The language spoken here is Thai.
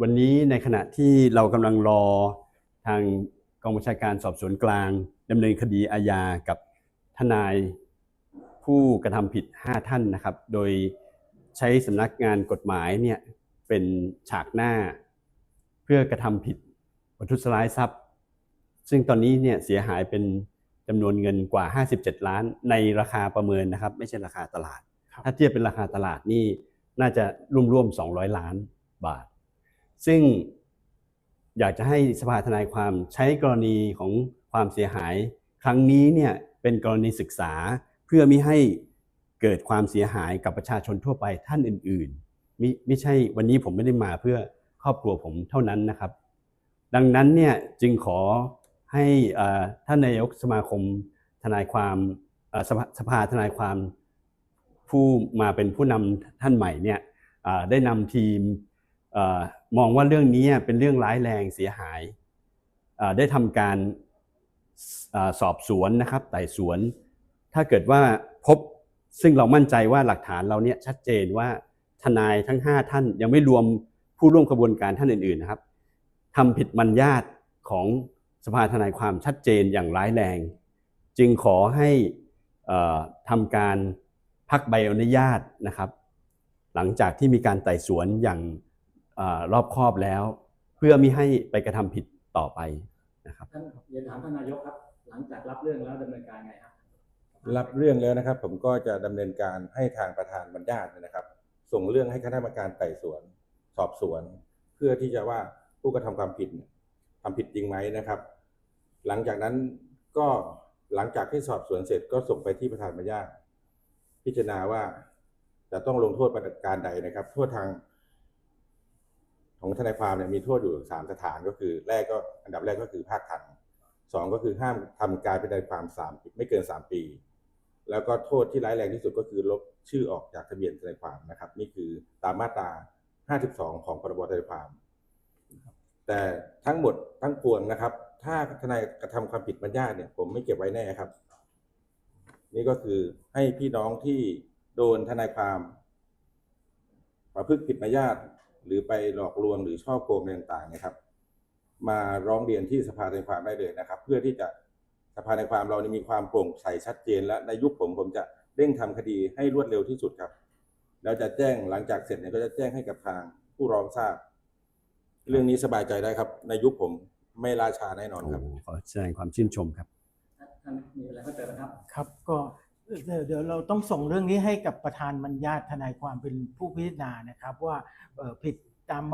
วันนี้ในขณะที่เรากำลังรอทางกองบัญชาการสอบสวนกลางดำเนินคดีอาญากับทนายผู้กระทำผิด 5 ท่านนะครับ โดยใช้สำนักงานกฎหมายเนี่ยเป็นฉากหน้า เพื่อกระทำผิดประทุษร้ายทรัพย์ ซึ่งตอนนี้เนี่ยเสียหายเป็นจำนวนเงินกว่า 57 ล้าน ในราคาประเมินนะครับ ไม่ใช่ราคาตลาด ถ้าเทียบเป็นราคาตลาดนี่น่าจะร่วมๆ200 ล้านบาท ซึ่งอยากจะให้สภาทนายความใช้กรณีของความเสียหาย ครั้งนี้เนี่ยเป็นกรณีศึกษาเพื่อม่ให้เกิดความเสียหายกับประชาชนทั่วไปท่านอื่นๆมิไม่ใช่วันนี้ผมไม่ได้มาเพื่อครอบครัวผมเท่านั้นนะครับ ดังนั้นเนี่ยจึงขอให้ท่านนายกสมาคมทนายความสภาสภาทนายความผู้มาเป็นผู้นำท่านใหม่เนี่ยได้นำทีม มองว่าเรื่องนี้เป็นเรื่องร้ายแรงเสียหาย ได้ทำการสอบสวนนะครับไต่สวน ถ้าเกิดว่าพบซึ่งเรามั่นใจว่าหลักฐานเราเนี่ยชัดเจนว่าทนายทั้ง 5 ท่านยังไม่รวมผู้ร่วมขบวนการท่านอื่นๆนะครับทำผิดมัญญาตของสภาทนายความชัดเจนอย่างร้ายแรง จึงขอให้ทำการพักใบอนุญาตนะครับ หลังจากที่มีการไต่สวนอย่าง รอบคอบแล้ว เพื่อไม่ให้ไปกระทำผิดต่อไปนะครับท่านเรียนถามท่านนายกครับ หลังจากรับเรื่องแล้วดำเนินการไงครับรับเรื่องแล้วนะครับ ผมก็จะดำเนินการให้ทางประธานบรรดาตนะครับ ส่งเรื่องให้คณะกรรมการไต่สวน สอบสวน เพื่อที่จะว่าผู้กระทำความผิดเนี่ยทำผิดจริงไหมนะครับ หลังจากนั้นก็หลังจากที่สอบสวนเสร็จก็ส่งไปที่ประธานบรรดาตพิจารณาว่าจะต้องลงโทษประการใดนะครับ โทษทาง ของทนายความเนี่ยมีโทษอยู่สามสถานก็คือแรกก็อันดับแรกก็คือภาคทันสองก็คือห้ามทำการเป็นทนายความสามไม่เกินสามปี แล้วก็โทษที่ร้ายแรงที่สุดก็คือลบชื่อออกจากทะเบียนทนายความนะครับ นี่คือตามมาตรา 52 ของพรบทนายความ แต่ทั้งหมดทั้งปวงนะครับ ถ้าทนายกระทำความผิดบรรยาทเนี่ย ผมไม่เก็บไว้แน่ครับ นี่ก็คือให้พี่น้องที่โดนทนายความประพฤติผิดมารยาท หรือไปหลอกลวงหรือช่อโกงอะไรต่างๆนะครับ มาร้องเรียนที่สภาทนายความได้เลยนะครับ เพื่อที่จะสภาทนายความเรานี่มีความโปร่งใสชัดเจน และในยุคผมผมจะเร่งทำคดีให้รวดเร็วที่สุดครับ แล้วจะแจ้งหลังจากเสร็จเนี่ยก็จะแจ้งให้กับทางผู้ร้องทราบ เรื่องนี้สบายใจได้ครับ ในยุคผมไม่ล่าช้าแน่นอนครับโอ้ขอแสดงความชื่นชมครับท่านมีอะไรเพิ่มเติมไหมครับ ครับก็ เดี๋ยวเดี๋ยวเราต้องส่งเรื่องนี้ให้กับประธานมัญญาตทนายความเป็นผู้พิจารณานะครับว่าผิดตาม